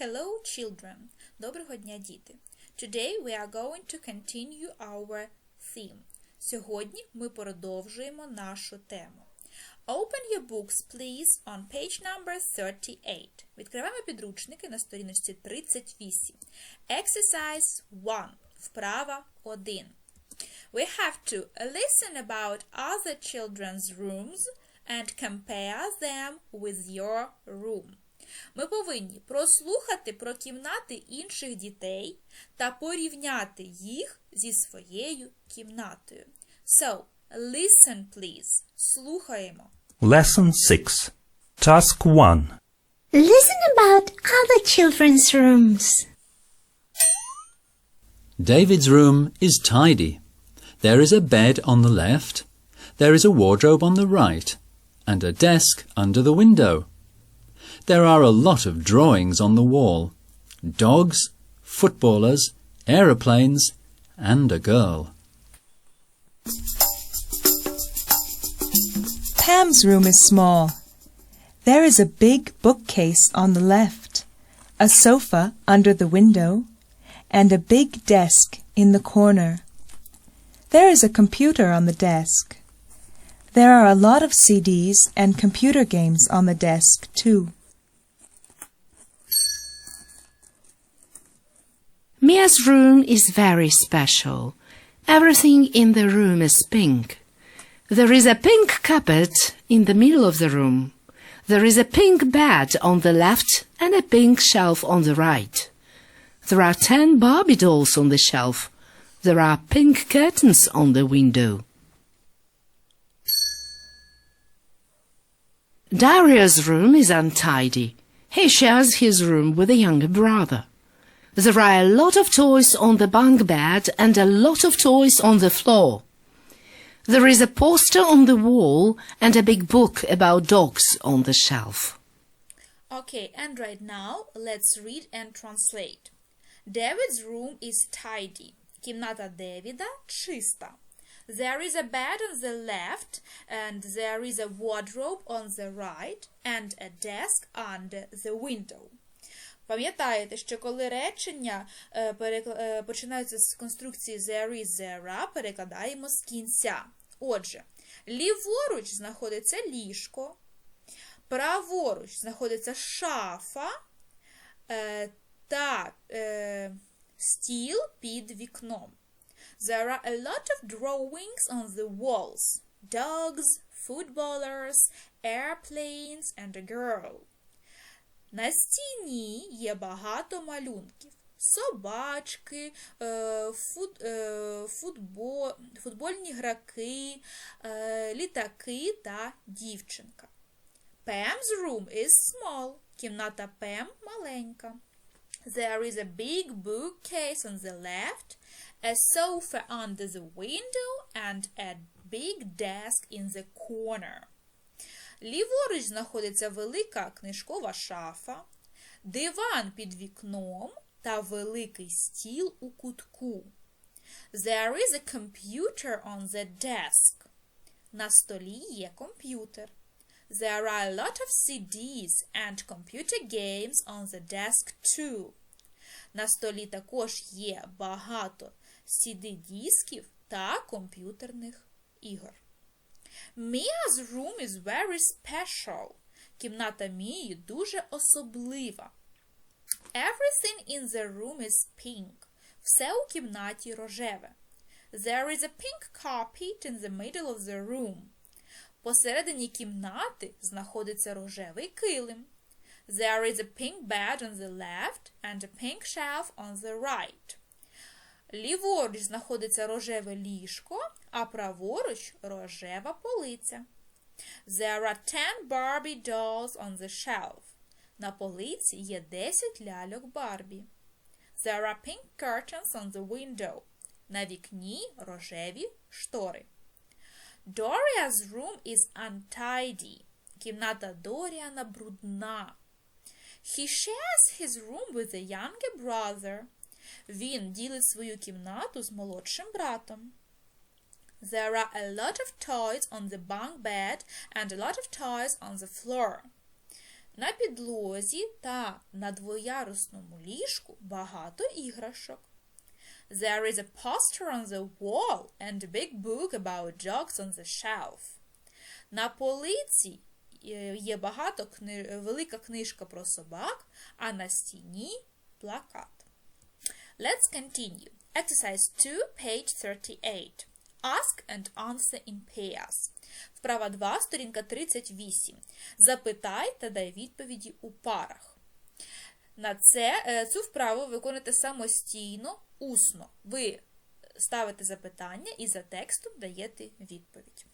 Hello, children! Доброго дня, діти! Today we are going to continue our theme. Сьогодні ми продовжуємо нашу тему. Open your books, please, on page number 38. Відкриваємо підручники на сторіночці 38. Exercise 1. Вправа 1. We have to listen about other children's rooms and compare them with your room. Ми повинні прослухати про кімнати інших дітей та порівняти їх зі своєю кімнатою. So, listen, please. Слухаємо. Lesson 6. Task 1. Listen about other children's rooms. David's room is tidy. There is a bed on the left, there is a wardrobe on the right, and a desk under the window. There are a lot of drawings on the wall dogs, footballers, aeroplanes, and a girl. Pam's room is small. There is a big bookcase on the left, a sofa under the window, and a big desk in the corner. There is a computer on the desk. There are a lot of CDs and computer games on the desk, too. Mia's room is very special. Everything in the room is pink. There is a pink cupboard in the middle of the room. There is a pink bed on the left and a pink shelf on the right. There are ten Barbie dolls on the shelf. There are pink curtains on the window. Darius' room is untidy. He shares his room with a younger brother. There are a lot of toys on the bunk bed and a lot of toys on the floor. There is a poster on the wall and a big book about dogs on the shelf. Okay, and right now let's read and translate. David's room is tidy. Кімната Девіда чиста. There is a bed on the left, and there is a wardrobe on the right, and a desk under the window. Пам'ятаєте, що коли речення е, е, починаються з конструкції there is, there are, перекладаємо з кінця. Отже, ліворуч знаходиться ліжко, праворуч знаходиться шафа е, та стіл під вікном. There are a lot of drawings on the walls. Dogs, footballers, airplanes and a girl. На стіні є багато малюнків. Собачки, е, фут, е, футбо, футбольні граки, е, літаки та дівчинка. Pam's room is small. Кімната Пем маленька. There is a big bookcase on the left, a sofa under the window, and a big desk in the corner. Ліворуч знаходиться велика книжкова шафа, диван під вікном та великий стіл у кутку. There is a computer on the desk. На столі є комп'ютер. There are a lot of CDs and computer games on the desk too. На столі також є багато CD-дисків та комп'ютерних ігор. Mia's room is very special. Кімната Мії дуже особлива. Everything in the room is pink. Все у кімнаті рожеве. There is a pink carpet in the middle of the room. Посередині кімнати знаходиться рожевий килим. There is a pink bed on the left and a pink shelf on the right. Ліворуч знаходиться рожеве ліжко, а праворуч рожева полиця. There are ten Barbie dolls on the shelf. На полиці є 10 ляльок Барбі. There are pink curtains on the window. На вікні рожеві штори. Doria's room is untidy. Кімната Доріана брудна. He shares his room with a younger brother. Він ділить свою кімнату з молодшим братом. There are a lot of toys on the bunk bed and a lot of toys on the floor. На підлозі та на двоярусному ліжку багато іграшок. There is a poster on the wall and a big book about dogs on the shelf. На полиці е, є багато кни... велика книжка про собак, а на стіні плакат. Let's continue. Exercise 2, page 38. Ask and answer in pairs. Вправа 2, сторінка 38. Запитай та дай відповіді у парах. На це, е, цю вправу виконуєте самостійно, усно. Ви ставите запитання і за текстом даєте відповідь.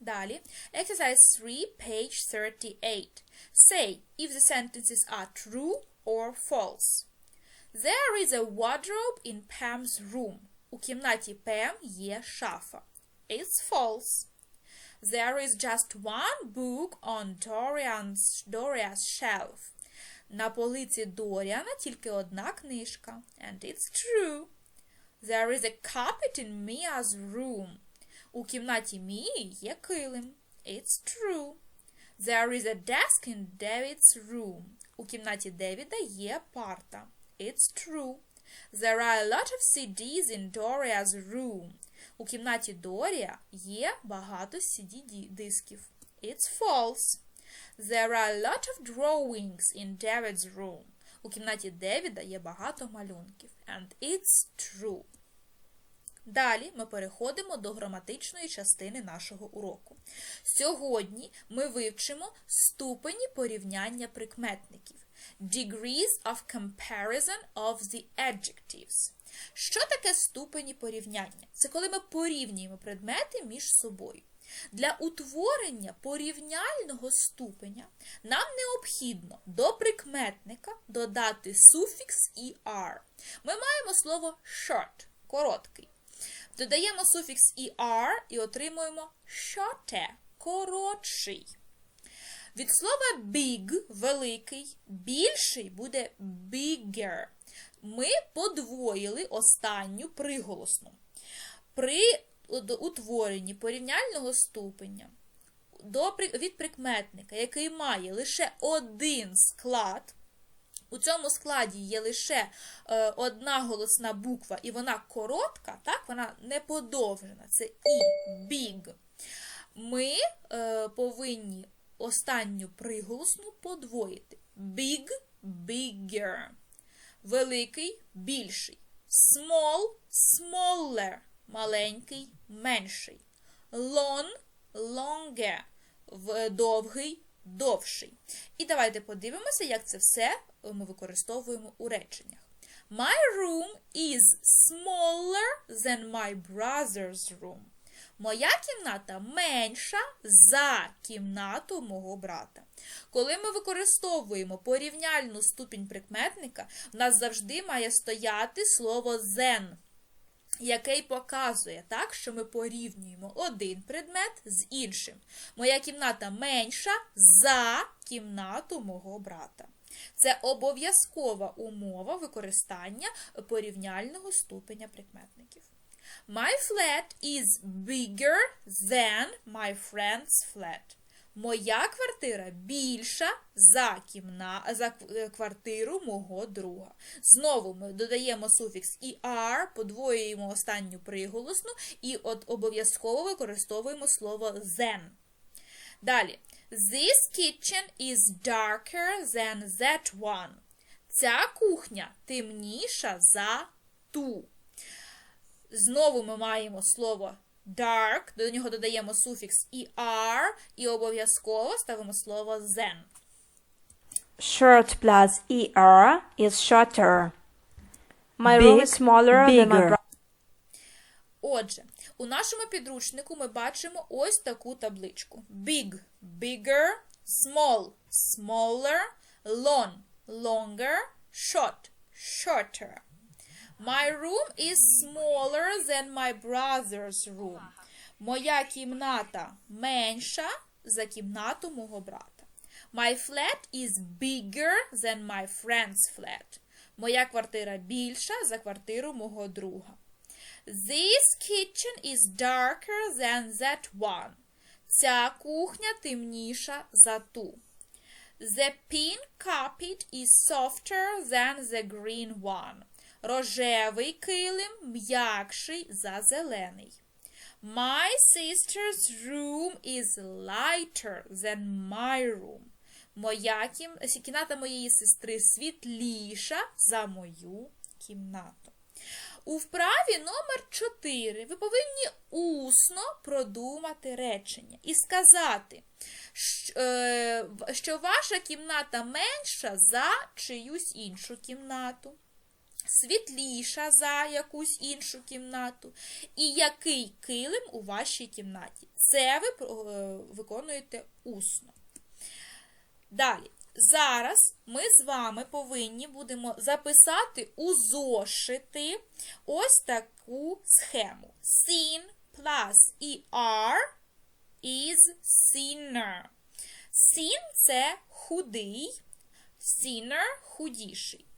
Далі. Exercise 3, page 38. Say if the sentences are true or false. There is a wardrobe in Pam's room. У кімнаті Пем є шафа. It's false. There is just one book on Dorian's, Doria's shelf. На полиці Доріана тільки одна книжка. And it's true. There is a carpet in Mia's room. У кімнаті Мії є килим. It's true. There is a desk in David's room. У кімнаті Девіда є парта. It's true. There are a lot of CDs in Doria's room. У кімнаті Дорія є багато CD-дисків. It's false. There are a lot of drawings in David's room. У кімнаті Девіда є багато малюнків. And it's true. Далі ми переходимо до граматичної частини нашого уроку. Сьогодні ми вивчимо ступені порівняння прикметників. Degrees of comparison of the adjectives. Що таке ступені порівняння? Це коли ми порівнюємо предмети між собою. Для утворення порівняльного ступеня нам необхідно до прикметника додати суфікс «er». Ми маємо слово short – короткий. Додаємо суфікс «er» і отримуємо shorter – коротший. Від слова big великий, більший буде bigger. Ми подвоїли останню приголосну. При утворенні порівняльного ступеня до, від прикметника, який має лише один склад, у цьому складі є лише е, одна голосна буква, і вона коротка, так, вона не подовжена, це і, big. Ми е, повинні останню приголосну подвоїти. Big, bigger. Великий, більший. Small, smaller. Маленький, менший. Long, longer. Довгий, довший. І давайте подивимося, як це все ми використовуємо у реченнях. My room is smaller than my brother's room. Моя кімната менша за кімнату мого брата. Коли ми використовуємо порівняльну ступінь прикметника, в нас завжди має стояти слово «than», який показує так, що ми порівнюємо один предмет з іншим. Моя кімната менша за кімнату мого брата. Це обов'язкова умова використання порівняльного ступеня прикметників. My flat is bigger than my friend's flat. Моя квартира більша за кімна... за квартиру мого друга. Знову ми додаємо суфікс «er», подвоюємо останню приголосну і от обов'язково використовуємо слово than. Далі. This kitchen is darker than that one. Ця кухня темніша за ту. Знову ми маємо слово dark, до нього додаємо суфікс «er» і обов'язково ставимо слово than. Short plus er is shorter. My room is smaller than my brother. Отже, у нашому підручнику ми бачимо ось таку табличку: Big – bigger, small – smaller, long – longer, short – shorter. My room is smaller than my brother's room. Моя кімната менша за кімнату мого брата. My flat is bigger than my friend's flat. Моя квартира більша за квартиру мого друга. This kitchen is darker than that one. Ця кухня темніша за ту. The pink carpet is softer than the green one. Рожевий килим м'якший за зелений. My sister's room is lighter than my room. Моя кім... кімната моєї сестри світліша за мою кімнату. У вправі номер 4 ви повинні усно продумати речення і сказати, е, що ваша кімната менша за чиюсь іншу кімнату, світліша за якусь іншу кімнату, і який килим у вашій кімнаті. Це ви е, виконуєте усно. Далі. Зараз ми з вами повинні будемо записати у зошити ось таку схему. Sin plus er is sinner. Sin – це худий, sinner – худіший.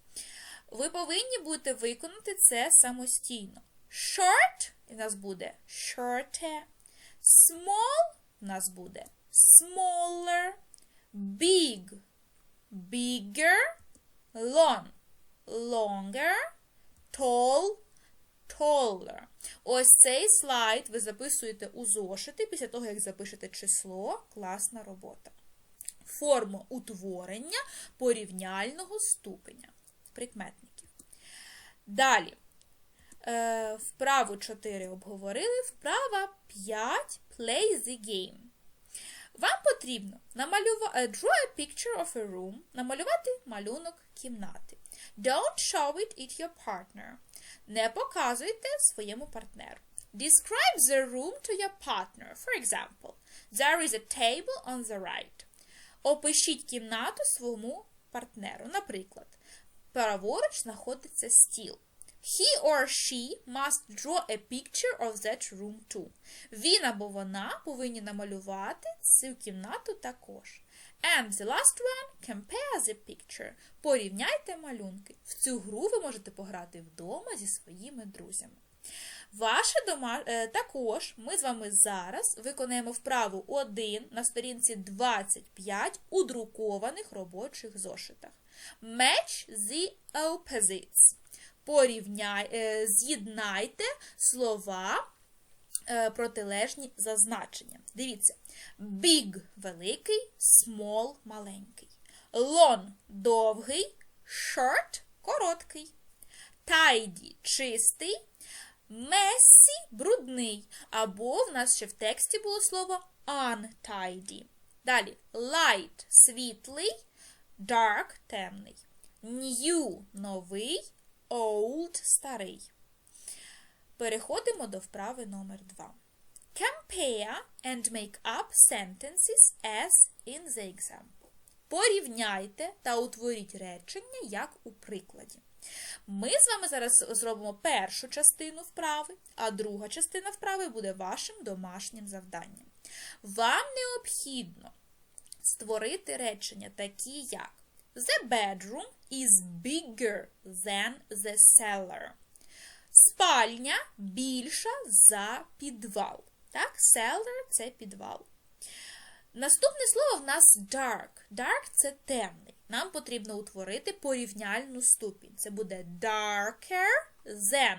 Ви повинні будете виконати це самостійно. Short у нас буде shorter. Small у нас буде smaller. Big bigger, long, longer, tall, taller. Ось цей слайд ви записуєте у зошити після того, як запишете число, класна робота. Форма утворення порівняльного ступеня прикметників. Далі. Е, вправу 4 обговорили, вправа 5 play the game. Вам потрібно намалювати draw a picture of a room, намалювати малюнок кімнати. Don't show it at your partner. Не показуйте своєму партнеру. Describe the room to your partner. For example, there is a table on the right. Опишіть кімнату своєму партнеру. Наприклад, праворуч знаходиться стіл. He or she must draw a picture of that room too. Він або вона повинні намалювати цю кімнату також. And the last one, compare the picture. Порівняйте малюнки. В цю гру ви можете пограти вдома зі своїми друзями. Ваше дома... е, також ми з вами зараз виконаємо вправу 1 на сторінці 25 у друкованих робочих зошитах. Match the opposites. Порівняй, е, з'єднайте слова е, протилежні за значенням. Дивіться: big великий, small маленький. Long довгий, short короткий. Tidy чистий, messy брудний. Або в нас ще в тексті було слово untidy. Далі light світлий, dark темний. New новий, old старий. Переходимо до вправи номер 2. Compare and make up sentences as in the example. Порівняйте та утворіть речення, як у прикладі. Ми з вами зараз зробимо першу частину вправи, а друга частина вправи буде вашим домашнім завданням. Вам необхідно створити речення такі, як The bedroom is bigger than the cellar. Спальня більша за підвал. Так, cellar – це підвал. Наступне слово в нас dark. Dark – це темний. Нам потрібно утворити порівняльну ступінь. Це буде darker than.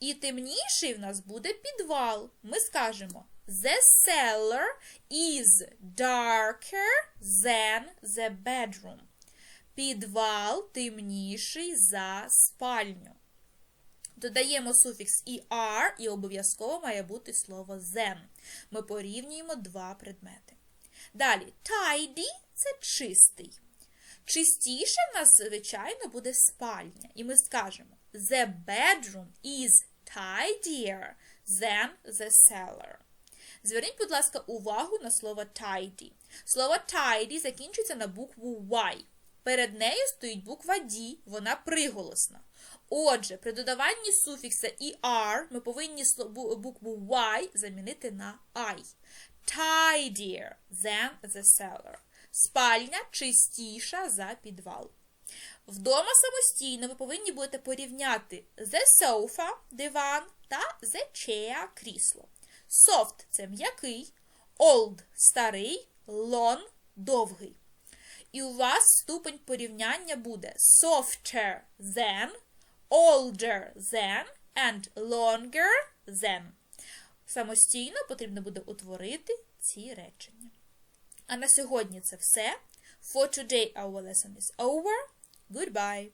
І темніший в нас буде підвал. Ми скажемо The cellar is darker than the bedroom. Підвал темніший за спальню. Додаємо суфікс er і обов'язково має бути слово than. Ми порівнюємо два предмети. Далі, tidy – це чистий. Чистіше в нас, звичайно, буде спальня. І ми скажемо The bedroom is tidier than the cellar. Зверніть, будь ласка, увагу на слово tidy. Слово tidy закінчується на букву Y. Перед нею стоїть буква D, вона приголосна. Отже, при додаванні суфікса er ми повинні букву Y замінити на I. Tidier than the cellar. Спальня чистіша за підвал. Вдома самостійно ви повинні будете порівняти the sofa, диван та the chair, крісло. Soft – це м'який, old – старий, long – довгий. І у вас ступень порівняння буде softer than, older than and longer than. Самостійно потрібно буде утворити ці речення. А на сьогодні це все. For today our lesson is over. Goodbye.